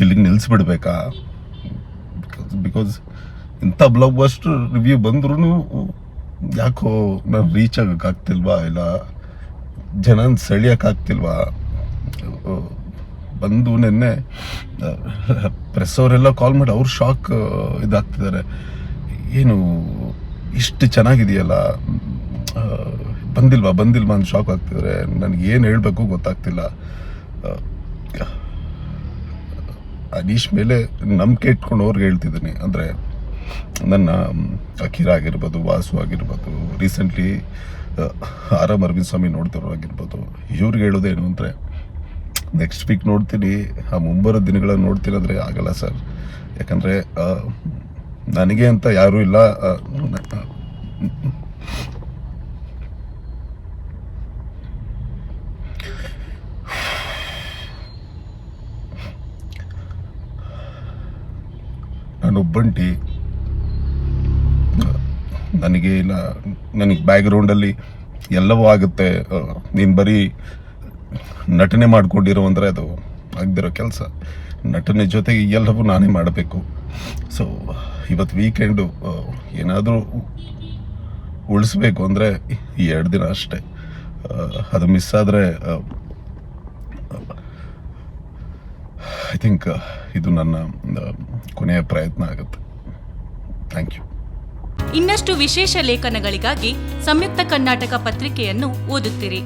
ಇಲ್ಲಿಗೆ ನಿಲ್ಲಿಸ್ಬಿಡ್ಬೇಕಾ ಬಿಕಾಸ್ ಇಂಥ ಬ್ಲಾಗ್ ಬಸ್ಟರ್ ರಿವ್ಯೂ ಬಂದ್ರೂ ಯಾಕೋ ನಾನು ರೀಚ್ ಆಗೋಕ್ಕಾಗ್ತಿಲ್ವಾ? ಇಲ್ಲ ಜನ ಸೆಳೆಯೋಕ್ಕಾಗ್ತಿಲ್ವಾ ಬಂದು ನಿನ್ನೆ ಪ್ರೆಸ್ ಅವರೆಲ್ಲ ಕಾಲ್ ಮಾಡಿ ಅವ್ರು ಶಾಕ್ ಇದಾಗ್ತಿದ್ದಾರೆ. ಏನು, ಇಷ್ಟು ಚೆನ್ನಾಗಿದೆಯಲ್ಲ? ಬಂದಿಲ್ವಾ? ಬಂದಿಲ್ವಾ ಅಂತ ಶಾಕ್ ಆಗ್ತಿದ್ದಾರೆ. ನನಗೆ ಏನು ಹೇಳಬೇಕು ಗೊತ್ತಾಗ್ತಿಲ್ಲ. ಅನೀಶ್ ಮೇಲೆ ನಂಬಿಕೆ ಇಟ್ಕೊಂಡು ಅವ್ರಿಗೆ ಹೇಳ್ತಿದ್ದೀನಿ. ಅಂದರೆ ನನ್ನ ಅಖಿರ ಆಗಿರ್ಬೋದು, ವಾಸು ಆಗಿರ್ಬೋದು recently R M Aravind Swamy ನೋಡ್ತಿರೋ ಆಗಿರ್ಬೋದು, ಇವ್ರಿಗೆ ಹೇಳೋದೇನು ಅಂದರೆ ನೆಕ್ಸ್ಟ್ ವೀಕ್ ನೋಡ್ತೀನಿ, ಆ ಮುಂಬರೋ ದಿನಗಳ ನೋಡ್ತೀನಿ ಆಗಲ್ಲ ಸರ್. ಯಾಕಂದರೆ ನನಗೆ ಅಂತ ಯಾರೂ ಇಲ್ಲ ನಾನೊಬ್ಬಂಟಿ ನನಗೆ ಇಲ್ಲ ನನಗೆ ಬ್ಯಾಕ್ಗ್ರೌಂಡಲ್ಲಿ ಎಲ್ಲವೂ ಆಗುತ್ತೆ. ನೀನು ಬರೀ ನಟನೆ ಮಾಡಿಕೊಂಡಿರೋ ಅಂದರೆ ಅದು ಆಗದಿರೋ ಕೆಲಸ. ನಟನೆ ಜೊತೆಗೆ ಎಲ್ಲವೂ ನಾನೇ ಮಾಡಬೇಕು. ಸೊ ಇವತ್ತು ವೀಕೆಂಡು ಏನಾದರೂ ಉಳಿಸ್ಬೇಕು ಅಂದರೆ ಎರಡು ದಿನ ಅಷ್ಟೇ. ಅದು ಮಿಸ್ ಆದರೆ ಐ ಥಿಂಕ್ ಇದು ನನ್ನ ಕೊನೆಯ ಪ್ರಯತ್ನ ಆಗುತ್ತೆ. ಥ್ಯಾಂಕ್ ಯು ಇನ್ನಷ್ಟು ವಿಶೇಷ ಲೇಖನಗಳಿಗಾಗಿ ಸಂಯುಕ್ತ ಕರ್ನಾಟಕ ಪತ್ರಿಕೆಯನ್ನು ಓದುತ್ತಿರಿ.